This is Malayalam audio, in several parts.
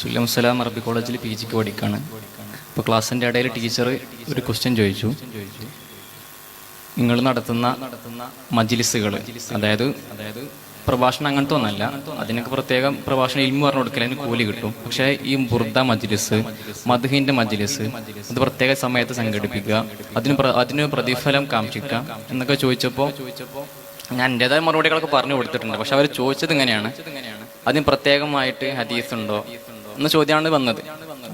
സുല്ലം സലാം അറബി കോളേജിൽ പി ജിക്ക് പഠിക്കുകയാണ് അപ്പോൾ ക്ലാസ്സിന്റെ ഇടയിൽ ടീച്ചർ ഒരു ക്വസ്റ്റ്യൻ ചോദിച്ചു. നിങ്ങൾ നടത്തുന്ന മജിലിസുകൾ അതായത് അതായത് പ്രഭാഷണം അങ്ങനത്തെ ഒന്നല്ല അതിനൊക്കെ പ്രത്യേകം പ്രഭാഷണം ഇൽമു പറഞ്ഞു കൊടുക്കൽ അതിന് കൂലി കിട്ടും. പക്ഷേ ഈ ബുർദ മജ്ലിസ് മധുഹിന്റെ മജ്ലിസ് അത് പ്രത്യേക സമയത്ത് സംഘടിപ്പിക്കുക അതിന് അതിന് പ്രതിഫലം കാക്ഷിക്കുക എന്നൊക്കെ ചോദിച്ചപ്പോൾ ഞാൻ എന്റെതായ മറുപടികളൊക്കെ പറഞ്ഞു കൊടുത്തിട്ടുണ്ട്. പക്ഷെ അവർ ചോദിച്ചത് ഇങ്ങനെയാണ്. അതിന് പ്രത്യേകമായിട്ട് ഹദീസ് ഉണ്ടോ എന്ന ചോദ്യമാണ് വന്നത്.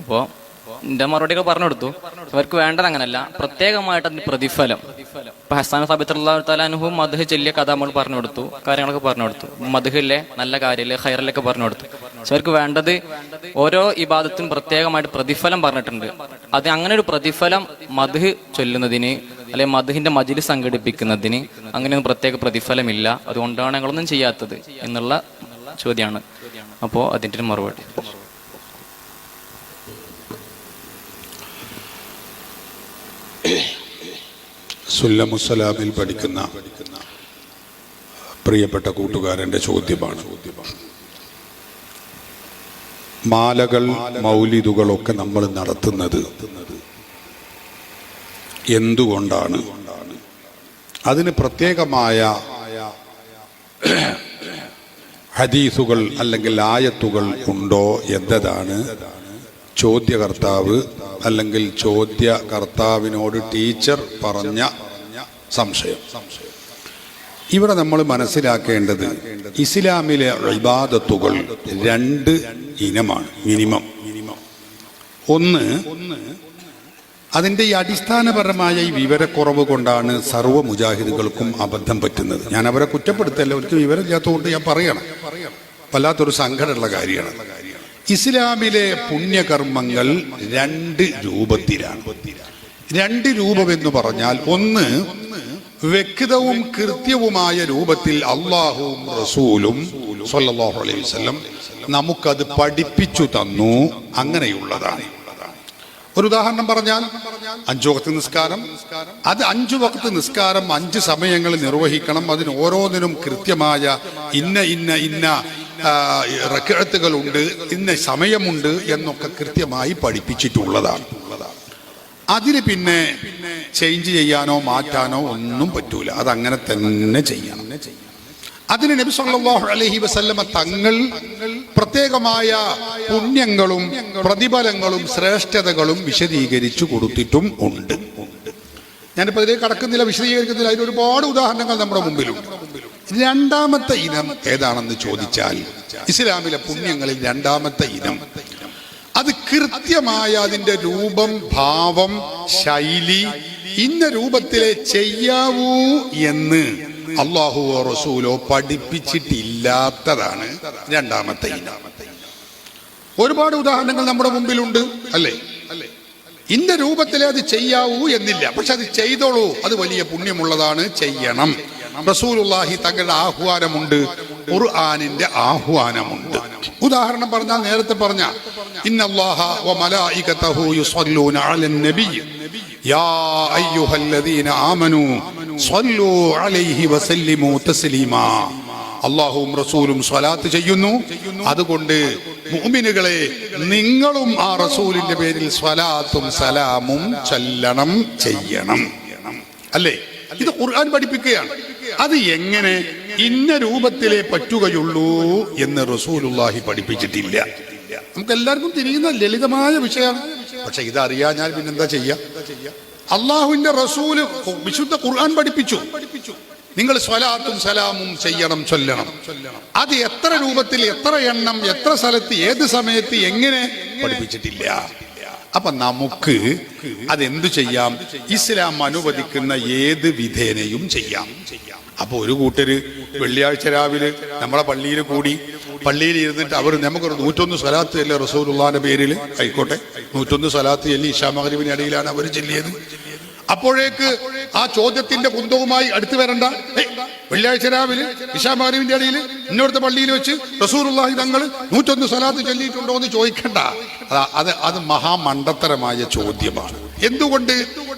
അപ്പോൾ മറുപടി ഒക്കെ പറഞ്ഞു കൊടുത്തു അവർക്ക് വേണ്ടത് അങ്ങനല്ല. പ്രത്യേകമായിട്ട് അതിന് പ്രതിഫലം. ഇപ്പൊ ഹസാൻ സാബിത്തുള്ള തലാനുഹും മധുഹ് ചെല്ലിയ കഥ നമ്മൾ പറഞ്ഞു കൊടുത്തു കാര്യങ്ങളൊക്കെ പറഞ്ഞു കൊടുത്തു മധുഹിലെ നല്ല കാര്യമില്ലേ ഹൈറിലൊക്കെ പറഞ്ഞു കൊടുത്തു അവർക്ക് വേണ്ടത് ഓരോ ഇബാദത്തിനും പ്രത്യേകമായിട്ട് പ്രതിഫലം പറഞ്ഞിട്ടുണ്ട്. അത് അങ്ങനെ ഒരു പ്രതിഫലം മധുഹ് ചൊല്ലുന്നതിന് അല്ലെങ്കിൽ മധുഹിന്റെ മജിൽ സംഘടിപ്പിക്കുന്നതിന് അങ്ങനെയൊന്നും പ്രത്യേക പ്രതിഫലമില്ല. അതുകൊണ്ടാണ് ഞങ്ങളൊന്നും ചെയ്യാത്തത് എന്നുള്ള ചോദ്യമാണ്. അപ്പോൾ അതിന്റെ മറുപടി. സുല്ലമുസലാമിൽ പഠിക്കുന്ന പ്രിയപ്പെട്ട കൂട്ടുകാരന്റെ ചോദ്യമാണ്. മാലകൾ മൗലിദുകളൊക്കെ നമ്മൾ നടത്തുന്നത് എന്തുകൊണ്ടാണ്? അതിന് പ്രത്യേകമായ ഹദീസുകൾ അല്ലെങ്കിൽ ആയത്തുകൾ ഉണ്ടോ എന്നതാണ് ചോദ്യകർത്താവ് അല്ലെങ്കിൽ ചോദ്യകർത്താവിനോട് ടീച്ചർ പറഞ്ഞ സംശയം. ഇവിടെ നമ്മൾ മനസ്സിലാക്കേണ്ടത് ഇസ്ലാമിലെ ഇബാദത്തുകൾ രണ്ട് ഇനമാണ് മിനിമം. ഒന്ന് അതിന്റെ ഈ അടിസ്ഥാനപരമായ ഈ വിവരക്കുറവ് കൊണ്ടാണ് സർവ മുജാഹിദുകൾക്കും അബദ്ധം പറ്റുന്നത്. ഞാൻ അവരെ കുറ്റപ്പെടുത്തല്ല അവർക്ക് വിവരമില്ലാത്തതുകൊണ്ട് ഞാൻ പറയണം. വല്ലാത്തൊരു സങ്കടമുള്ള കാര്യമാണ്. ഇസ്ലാമിലെ പുണ്യകർമ്മങ്ങൾ രണ്ട് രൂപത്തിലാണ്. രണ്ട് രൂപമെന്ന് പറഞ്ഞാൽ ഒന്ന് വ്യക്തവും കൃത്യവുമായ രൂപത്തിൽ അള്ളാഹുവും റസൂലും സല്ലല്ലാഹു അലൈഹി നമുക്കത് പഠിപ്പിച്ചു തന്നു. അങ്ങനെയുള്ളതാണ്. ഒരു ഉദാഹരണം പറഞ്ഞാൽ അഞ്ചു വക്ത് നിസ്കാരം. അത് അഞ്ചു വക്ത് നിസ്കാരം അഞ്ച് സമയങ്ങളിൽ നിർവഹിക്കണം. അതിന് ഓരോന്നിനും കൃത്യമായ ഇന്ന ഇന്ന ഇന്ന റക്കഴത്തുകളുണ്ട് ഇന്ന സമയമുണ്ട് എന്നൊക്കെ കൃത്യമായി പഠിപ്പിച്ചിട്ടുള്ളതാണ്. അതിന് പിന്നെ ചേഞ്ച് ചെയ്യാനോ മാറ്റാനോ ഒന്നും പറ്റൂല. അത് അങ്ങനെ തന്നെ ചെയ്യണം. അതിന് നബി സല്ലല്ലാഹു അലൈഹി വസല്ലമ തങ്ങൾ പ്രത്യേകമായ പുണ്യങ്ങളും പ്രതിഫലങ്ങളും ശ്രേഷ്ഠതകളും വിശദീകരിച്ചു കൊടുത്തിട്ടും ഉണ്ട്. ഞാനിപ്പോ ഇതിലേക്ക് കടക്കുന്നില്ല വിശദീകരിക്കുന്നില്ല. അതിന് ഒരുപാട് ഉദാഹരണങ്ങൾ നമ്മുടെ മുമ്പിലുണ്ട്. രണ്ടാമത്തെ ഇനം ഏതാണെന്ന് ചോദിച്ചാൽ ഇസ്ലാമിലെ പുണ്യങ്ങളിൽ രണ്ടാമത്തെ ഇനം അത് കൃത്യമായ അതിന്റെ രൂപം ഭാവം ശൈലി ഇന്ന രൂപത്തിലെ ചെയ്യാവൂ എന്ന് അള്ളാഹുവോ റസൂലോ പഠിപ്പിച്ചിട്ടില്ലാത്തതാണ് രണ്ടാമത്തെ ഒരുപാട് ഉദാഹരണങ്ങൾ നമ്മുടെ മുമ്പിലുണ്ട് അല്ലേ? ഇന്ന രൂപത്തിലെ അത് ചെയ്യാവൂ എന്നില്ല. പക്ഷെ അത് ചെയ്തോളൂ. അത് വലിയ പുണ്യമുള്ളതാണ്. ചെയ്യണം. റസൂലുള്ളാഹി തങ്ങളുടെ ആഹ്വാനമുണ്ട്. ഖുർആാനിന്റെ ആഹ്വാനമുണ്ട്. ഉദാഹരണം പറഞ്ഞാൽ നേരത്തെ പറഞ്ഞ അള്ളാഹുവും റസൂലും സ്വലാത്ത് ചെയ്യുന്നു. അതുകൊണ്ട് മുഅ്മിനുകളെ നിങ്ങളും ആ റസൂലിന്റെ പേരിൽ സ്വലാത്തും സലാമും ചൊല്ലണം ചെയ്യണം. അല്ലേ? ഇത് ഖുർആൻ പഠിപ്പിക്കുകയാണ്. അത് എങ്ങനെ ഇന്ന രൂപത്തിലേ പറ്റുകയുള്ളൂ എന്ന് റസൂലുള്ളാഹി പഠിപ്പിച്ചിട്ടില്ല. നമുക്ക് എല്ലാവർക്കും തിരിയുന്ന ലളിതമായ വിഷയമാണ്. പക്ഷെ ഇതറിയാ ഞാൻ പിന്നെന്താ ചെയ്യാ? അള്ളാഹുവിന്റെ റസൂൽ വിശുദ്ധ ഖുർആൻ പഠിപ്പിച്ചു. നിങ്ങൾ സ്വലാത്തും സലാമും ചെയ്യണം ചൊല്ലണം. അത് എത്ര രൂപത്തിൽ എത്ര എണ്ണം എത്ര സ്ഥലത്ത് ഏത് സമയത്ത് എങ്ങനെ പഠിപ്പിച്ചിട്ടില്ല. അപ്പൊ നമുക്ക് അതെന്തു ചെയ്യാം? ഇസ്ലാം അനുവദിക്കുന്ന ഏത് വിധേനയും ചെയ്യാം ചെയ്യാം. അപ്പൊ ഒരു കൂട്ടര് വെള്ളിയാഴ്ച രാവിലെ നമ്മളെ പള്ളിയിൽ കൂടി പള്ളിയിൽ ഇരുന്നിട്ട് അവർ നമുക്കൊരു നൂറ്റൊന്ന് സ്വലാത്ത് അല്ലെ റസൂലുള്ളാന്റെ പേരിൽ ആയിക്കോട്ടെ. നൂറ്റൊന്ന് സ്വലാത്ത് ചെല്ലി ഇഷാ മഹരീബിന് ഇടയിലാണ് അവർ ചെല്ലിയത്. അപ്പോഴേക്ക് ആ ചോദ്യത്തിന്റെ കുന്തവുമായി അടുത്ത് വരണ്ട. "ഹേയ്, വെള്ളിയാഴ്ച രാവിലെ ഇഷാമാരിവിന്റെ ഇടയിൽ ഇന്നോടത്തെ പള്ളിയിൽ വെച്ച് റസൂറുള്ളാഹി തങ്ങൾ നൂറ്റൊന്ന് സ്വലാത്ത് ചൊല്ലിയിട്ടുണ്ടോ എന്ന് ചോദിക്കണ്ട അത് അത് മഹാമണ്ടത്തരമായ ചോദ്യമാണ്. എന്തുകൊണ്ട്?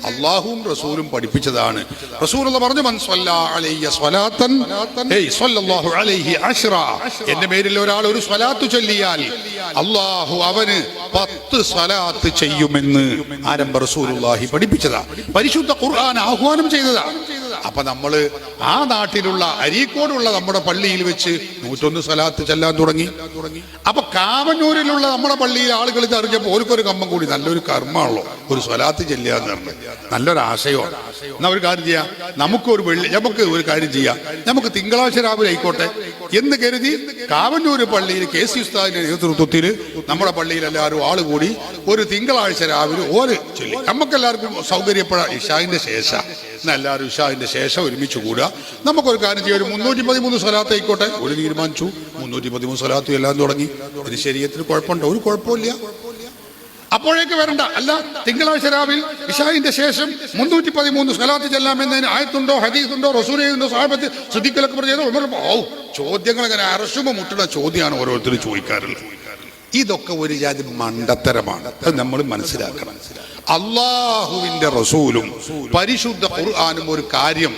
അള്ളാഹുവും റസൂലും പഠിപ്പിച്ചതാണ്. റസൂൽ പറഞ്ഞു എന്റെ പേരിൽ ഒരാൾ ഒരു സ്വലാത്ത് ചൊല്ലിയാൽ അള്ളാഹു അവന് പത്ത് സ്വലാത്ത് ചെയ്യുമെന്ന് ആരംഭ റസൂലുള്ളാഹി പഠിപ്പിച്ചതാ. പരിശുദ്ധ ഖുർആൻ ആഹ്വാനം ചെയ്തതാ. അപ്പൊ നമ്മൾ ആ നാട്ടിലുള്ള അരീക്കോടുള്ള നമ്മുടെ പള്ളിയിൽ വെച്ച് നൂറ്റൊന്ന് സ്വലാത്ത് ചെല്ലാൻ തുടങ്ങി. അപ്പൊ കാവന്നൂരിലുള്ള നമ്മുടെ പള്ളിയിൽ ആളുകൾ ഇത് അറിഞ്ഞപ്പോൾ ഓർക്കൊരു കമ്പം കൂടി. നല്ലൊരു കർമ്മമാണല്ലോ. ഒരു സ്വലാത്ത് ചെല്ലാന്ന് പറഞ്ഞു നല്ലൊരു ആശയമാണ്. എന്നാ ഒരു കാര്യം ചെയ്യാം. നമുക്കൊരു വെള്ളി നമുക്ക് ഒരു കാര്യം ചെയ്യാം. നമുക്ക് തിങ്കളാഴ്ച രാവിലെ ആയിക്കോട്ടെ എന്ന് കരുതി കാവന്നൂര് പള്ളിയിൽ കെ സി ഉസ്താദിന്റെ നേതൃത്വത്തിൽ നമ്മുടെ പള്ളിയിൽ എല്ലാവരും ആൾ കൂടി ഒരു തിങ്കളാഴ്ച രാവിലെ ഓര് ചൊല്ലി. നമുക്കെല്ലാവർക്കും സൗകര്യപ്പെടാം. ഇഷാവിന്റെ ശേഷം. എന്നാ എല്ലാവരും ഇഷാവിന്റെ ശേഷം ഒരുമിച്ച് കൂടുക. നമുക്കൊരു കാര്യം ചെയ്യാം. ഒരു മുന്നൂറ്റി പതിമൂന്ന് സ്വലാത്ത് ആയിക്കോട്ടെ. ഒരു തീരുമാനിച്ചു. മുന്നൂറ്റി പതിമൂന്ന് സ്വലാത്തും എല്ലാം തുടങ്ങി. ഒരു ശരീരത്തിന് കുഴപ്പമുണ്ടോ? ഒരു കുഴപ്പമില്ല അപ്പോഴേക്ക് വരണ്ട. അല്ല തിങ്കളാഴ്ച രാവിൽ ഇഷായിന്റെ ശേഷം മുന്നൂറ്റി പതിമൂന്ന് സ്വലാത്ത് ചെല്ലാമെന്നതിന് ആയത്തുണ്ടോ ഹദീസുണ്ടോ റസൂലുണ്ടോ സാഹബത്ത് ശ്രദ്ധിക്കലൊക്കെ പറഞ്ഞു ഉമർ ഓ ചോദ്യങ്ങൾ അങ്ങനെ അറശുമ മുട്ടുന്ന ചോദ്യമാണ് ഓരോരുത്തർ ചോദിക്കാറുള്ളത്. ഇതൊക്കെ ഒരു ജാതി മണ്ടത്തരമാണ്. അത് നമ്മൾ മനസ്സിലാക്കണം. അള്ളാഹുവിന്റെ റസൂലും പരിശുദ്ധ ഖുർആാനും ഒരു കാര്യം.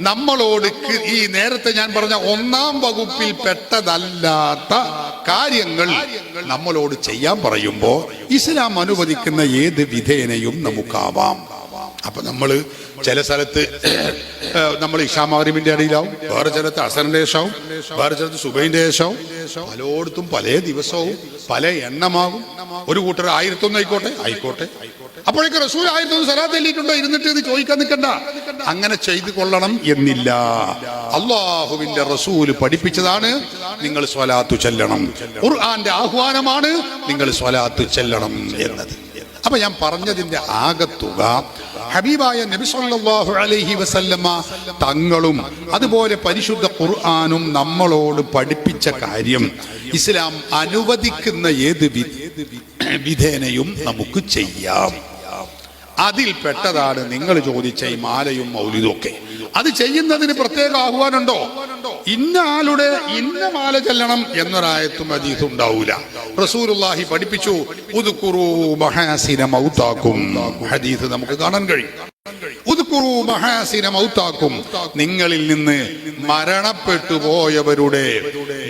നമ്മളോട് ഈ നേരത്തെ ഞാൻ പറഞ്ഞ ഒന്നാം വകുപ്പിൽ പെട്ടതല്ലാത്ത കാര്യങ്ങൾ നമ്മളോട് ചെയ്യാൻ പറയുമ്പോൾ ഇസ്ലാം അനുവദിക്കുന്ന ഏത് വിധേനയും നമുക്കാവാം. അപ്പൊ നമ്മൾ ചില സ്ഥലത്ത് നമ്മൾ ഇഷാമാറിമിന്റെ അടിയിലാവും വേറെ ചിലത്ത് അസറിന്റെ ശേഷവും വേറെ ചിലത്ത് സുബൈന്റെ ശേഷവും പലയിടത്തും പല ദിവസവും പല എണ്ണമാകും. ഒരു കൂട്ടർ ആയിരത്തൊന്ന് ആയിക്കോട്ടെ ആയിക്കോട്ടെ. അപ്പോഴേക്ക് റസൂൽ ആയിരത്തൊന്ന് എല്ലിട്ടുണ്ടോ ഇരുന്നിട്ട് ഇത് ചോദിക്കാൻ നിൽക്കണ്ട. അങ്ങനെ ചെയ്തു കൊള്ളണം എന്നില്ല. അള്ളാഹുവിന്റെ റസൂൽ പഠിപ്പിച്ചതാണ് നിങ്ങൾ സ്വലാത്തു ചെല്ലണം. ഖുർആന്റെ ആഹ്വാനമാണ് നിങ്ങൾ സ്വലാത്തു ചെല്ലണം എന്നത്. അപ്പൊ ഞാൻ പറഞ്ഞതിന്റെ ആകത്തുക ഹബീബായ നബി സല്ലല്ലാഹു അലൈഹി വസല്ലമ തങ്ങളും അതുപോലെ പരിശുദ്ധ ഖുർആനും നമ്മളോട് പഠിപ്പിച്ച കാര്യം ഇസ്ലാം അനുവദിക്കുന്ന ഏത് വിധേനയും നമുക്ക് ചെയ്യാം. അതിൽ പെട്ടതാണ് നിങ്ങൾ ചോദിച്ച ഈ മാലയും മൗലിതും ഒക്കെ. അത് ചെയ്യുന്നതിന് പ്രത്യേക ആഹ്വാനുണ്ടോ ഇന്ന ആളുടെ ഇന്ന മാല ചെല്ലണം എന്നൊരായത്തും അതീതും ഉണ്ടാവൂല. റസൂലുള്ളാഹി പഠിപ്പിച്ചു ഉദുക്കുറു മഹാസിന മൗത്താക്കും. ഹദീസ് നമുക്ക് കാണാൻ കഴിയും. ഉദ്കുറൂ മഹാസിന നിങ്ങളിൽ നിന്ന് മരണപ്പെട്ടു പോയവരുടെ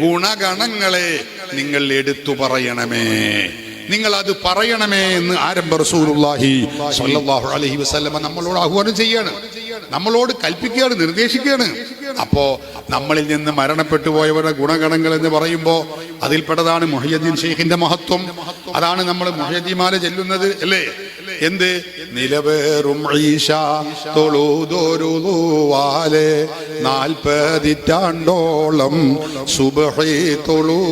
ഗുണഗണങ്ങളെ നിങ്ങൾ എടുത്തു പറയണമേ. നിങ്ങൾ അത് പറയണമേ എന്ന് ആരംഭ റസൂലുള്ളാഹി സ്വല്ലല്ലാഹു അലൈഹി വസല്ലമ നമ്മളോട് ആഹ്വാനം ചെയ്യാണ്. നമ്മളോട് കൽപ്പിക്കുകയാണ് നിർദ്ദേശിക്കുകയാണ്. അപ്പോ നമ്മളിൽ നിന്ന് മരണപ്പെട്ടു പോയവരുടെ ഗുണഗണങ്ങൾ എന്ന് പറയുമ്പോൾ അതിൽപ്പെട്ടതാണ് മുഹയ്യദ്ദീൻ ഷെയ്ഖിന്റെ മഹത്വം. അതാണ് നമ്മൾ മുഹയ്യദ്ദീമാല ചെല്ലുന്നത് അല്ലേ? എന്ത്? നിലവേറും ഈശ തൊഴുതൊരുവാലെ നാൽപ്പതിറ്റാണ്ടോളം സുബഹി തൊഴുതോവർ.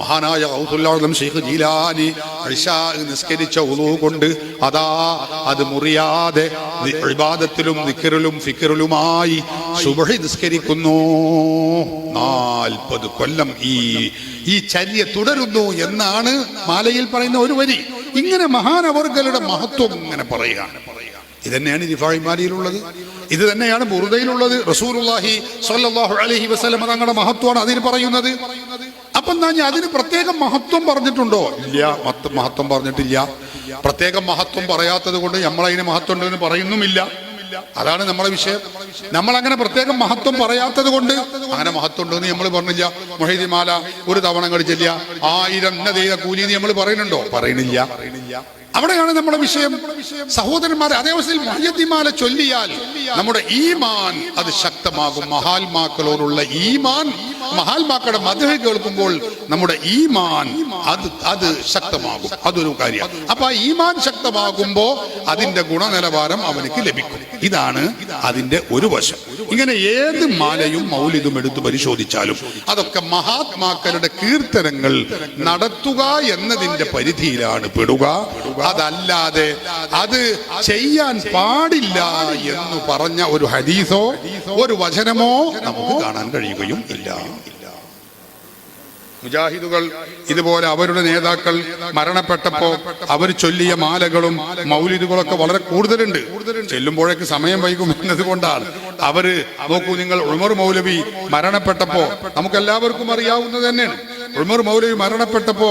മഹാനായ ഔദുല്ലാഹുലം ഷെയ്ഖ് ജീലാനി ഇശാ നിസ്കരിച്ച ഉളു കൊണ്ട് അതാ അത് മുറിയാതെ ഇബാദത്തിലും നിക്കറിലും ഫിക്കറിലുമായി സുബഹി നിസ്കരിക്കുന്നു. നാൽപ്പത് കൊല്ലം ഈ ഈ ചര്യ തുടരുന്നു എന്നാണ് മാലയിൽ പറയുന്ന ഒരു വരി. ഇങ്ങനെ മഹാനവർഗലുടെ മഹത്വം ഇങ്ങനെ പറയുകയാണ്. ഇത് തന്നെയാണ് റിഫായിമാലിയിലുള്ളത് ഇത് തന്നെയാണ് ബുറുദയിലുള്ളത്. റസൂലുള്ളാഹി സ്വല്ലല്ലാഹു അലൈഹി വസല്ലം തങ്ങളുടെ മഹത്വമാണ് അതിന് പറയുന്നത്. അപ്പൊ എന്താ ഞാൻ അതിന് പ്രത്യേകം മഹത്വം പറഞ്ഞിട്ടുണ്ടോ? ഇല്ല. മഹത്വം പറഞ്ഞിട്ടില്ല. പ്രത്യേകം മഹത്വം പറയാത്തത് കൊണ്ട് നമ്മളതിന് മഹത്വം ഉണ്ടെന്ന് പറയുന്നുമില്ല. അതാണ് നമ്മളെ വിഷയം. നമ്മൾ അങ്ങനെ പ്രത്യേകം മഹത്വം പറയാത്തത് കൊണ്ട് അങ്ങനെ മഹത്വം ഉണ്ടെന്ന് നമ്മൾ പറഞ്ഞില്ല. മൊഹീദിമാല ഒരു തവണ കളിച്ചില്ല ആയിരം നദീയ കൂലി നമ്മൾ പറയുന്നുണ്ടോ? പറയുന്നില്ല. അവിടെയാണ് നമ്മുടെ വിഷയം. സഹോദരന്മാരെ അതേ അവസ്ഥയിൽ ചൊല്ലിയാൽ നമ്മുടെ ഈമാൻ അത് ശക്തമാകും. മഹാത്മാക്കളോടുള്ള ഈമാൻ മഹാത്മാക്കളുടെ മധുര കേൾക്കുമ്പോൾ നമ്മുടെ ഈമാൻ അത് അത് ശക്തമാകും. അതൊരു കാര്യം. അപ്പൊ ആ ഈമാൻ ശക്തമാകുമ്പോ അതിന്റെ ഗുണനിലവാരം അവനക്ക് ലഭിക്കും. ഇതാണ് അതിന്റെ ഒരു വശം. ഇങ്ങനെ ഏത് മാലയും മൗലിതും എടുത്ത് പരിശോധിച്ചാലും അതൊക്കെ മഹാത്മാക്കളുടെ കീർത്തനങ്ങൾ നടത്തുക എന്നതിന്റെ പരിധിയിലാണ് പെടുക. അതല്ലാതെ അത് ചെയ്യാൻ പാടില്ല എന്ന് പറഞ്ഞ ഒരു ഹദീസോ ഒരു വചനമോ നമുക്ക് കാണാൻ കഴിയുകയും ഇല്ല. മുജാഹിദുകൾ ഇതുപോലെ അവരുടെ നേതാക്കൾ മരണപ്പെട്ടപ്പോ അവർ ചൊല്ലിയ മാലകളും മൗലിദുകളൊക്കെ വളരെ കൂടുതലുണ്ട്. ചെല്ലുമ്പോഴേക്ക് സമയം വൈകും എന്നതുകൊണ്ടാണ്. അവർ നോക്കൂ നിങ്ങൾ ഉമർ മൗലവി മരണപ്പെട്ടപ്പോ നമുക്ക് എല്ലാവർക്കും അറിയാവുന്നത് തന്നെയാണ്. ഉമർ മൗലവി മരണപ്പെട്ടപ്പോ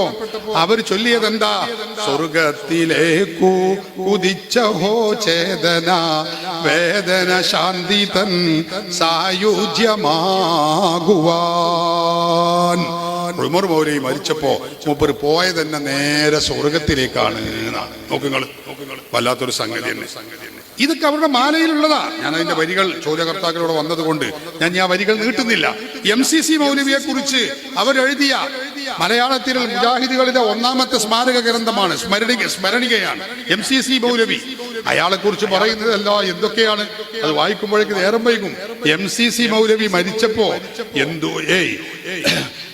അവർ ചൊല്ലിയത് എന്താ സ്വർഗത്തിലേക്കു ഹോ ചേതന വേദന ശാന്തി തൻ സായുജ്യമാകുവാൻ. ഉമർ മൗലവി മരിച്ചപ്പോ മൂപ്പർ പോയത് തന്നെ നേരെ സ്വർഗത്തിലേക്കാണ് എന്നാണ്. നോക്കുങ്ങൾ വല്ലാത്തൊരു സംഗതി തന്നെ. ഇതൊക്കെ അവരുടെ മാലയിലുള്ളതാ. ഞാൻ അതിന്റെ വരികൾ ചോദ്യകർത്താക്കളോട് വന്നതുകൊണ്ട് ഞാൻ ഞാൻ വരികൾ നീട്ടുന്നില്ല. എം സി സി മൗലവിയെ കുറിച്ച് അവരെഴുതിയ മലയാളത്തിൽ മുജാഹിദുകളുടെ ഒന്നാമത്തെ സ്മാരക ഗ്രന്ഥമാണ് സ്മരണിക സ്മരണികയാണ് എം സി സി മൗലവി. അയാളെ കുറിച്ച് പറയുന്നതല്ല എന്തൊക്കെയാണ്? അത് വായിക്കുമ്പോഴേക്ക് നേരം വൈകും. എം സി സി മൗലവി മരിച്ചപ്പോ എന്തോ ഏയ്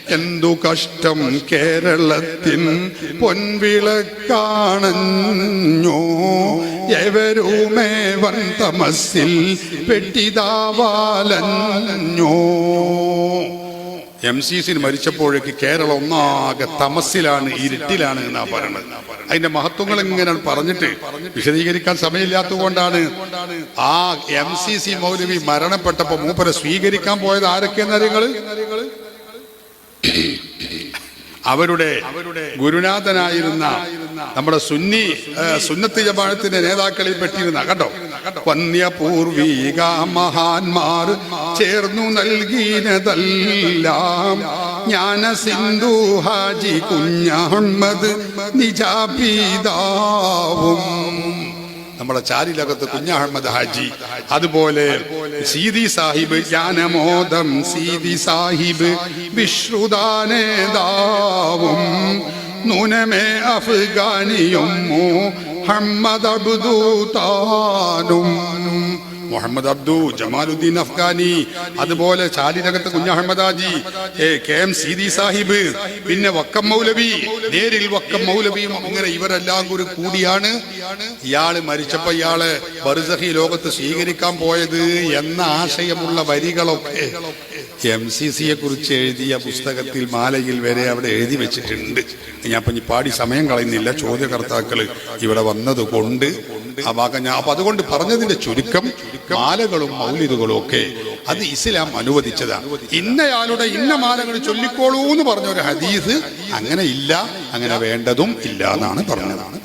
എന്തു കഷ്ടം കേരളത്തിൻ പൊൻവിളക്കാണഞ്ഞോ എവരുമേ വൻ തമസിൽ പെട്ടിതാവാലഞ്ഞോ. എം സി സിന് മരിച്ചപ്പോഴേക്ക് കേരളം ഒന്നാകെ തമസിലാണ് ഇരുട്ടിലാണ് എന്നാ പറയുന്നത് അതിന്റെ മഹത്വങ്ങൾ ഇങ്ങനെ പറഞ്ഞിട്ട് വിശദീകരിക്കാൻ സമയമില്ലാത്തതുകൊണ്ടാണ് ആ എം സി സി മൗലവി മരണപ്പെട്ടപ്പോ മൂപ്പരെ സ്വീകരിക്കാൻ പോയത് ആരൊക്കെയെന്ന് അറിയങ്ങൾ? അവരുടെ ഗുരുനാഥനായിരുന്ന നമ്മുടെ സുന്നി സുന്നത്ത് ജമാഅത്തിന്റെ നേതാക്കളിൽ പെട്ടിരുന്ന കേട്ടോ വന്യപൂർവീക മഹാന്മാർ ചേർന്നു നൽകിയതെല്ലാം. ജ്ഞാന സിന്ധു ഹാജി കുഞ്ഞഹമ്മദ് നിജാപീതാവും നമ്മുടെ ചാരിലകത്ത് കുഞ്ഞഹമ്മദ് ഹാജി. അതുപോലെ സീതി സാഹിബ് ജ്ഞാനമോദം സീതി സാഹിബ് വിശ്രുദാനേതാവും നൂനമേ അഫ്ഗാനിയും മുഹമ്മദ് അബ്ദു താനും മുഹമ്മദ് അബ്ദു ജമാലുദ്ദീൻ അഫ്ഗാനി അതുപോലെ ചാലിനകത്ത് കുഞ്ഞഹമ്മദ് ഹാജി ഏ, കെ എം സീതി സാഹിബ് പിന്നെ വക്കം മൗലവി നേരിൽ വക്കം മൗലവിയും അങ്ങനെ ഇവരെല്ലാം കൂടി കൂടിയാണ്. ഇയാൾ മരിച്ചപ്പോ ഇയാൾ ബർസഹി ലോകത്ത് സ്വീകരിക്കാൻ പോയത് എന്ന ആശയമുള്ള വരികളൊക്കെ എം സി സിയെ കുറിച്ച് എഴുതിയ പുസ്തകത്തിൽ മാലയിൽ വരെ അവിടെ എഴുതി വെച്ചിട്ടുണ്ട്. ഞാൻ ഇനി പാടി സമയം കളയുന്നില്ല. ചോദ്യകർത്താക്കൾ ഇവിടെ വന്നത് കൊണ്ട്. ആ ഞാൻ അപ്പൊ അതുകൊണ്ട് പറഞ്ഞതിന്റെ ചുരുക്കം മാലകളും മൗലിദുകളും ഒക്കെ അത് ഇസ്ലാം അനുവദിച്ചതാണ് ഇന്നയാളുടെ ഇന്ന മാലകൾ ചൊല്ലിക്കോളൂ എന്ന് പറഞ്ഞ ഒരു ഹദീസ് അങ്ങനെ ഇല്ല അങ്ങനെ വേണ്ടതും ഇല്ല എന്നാണ് പറഞ്ഞതാണ്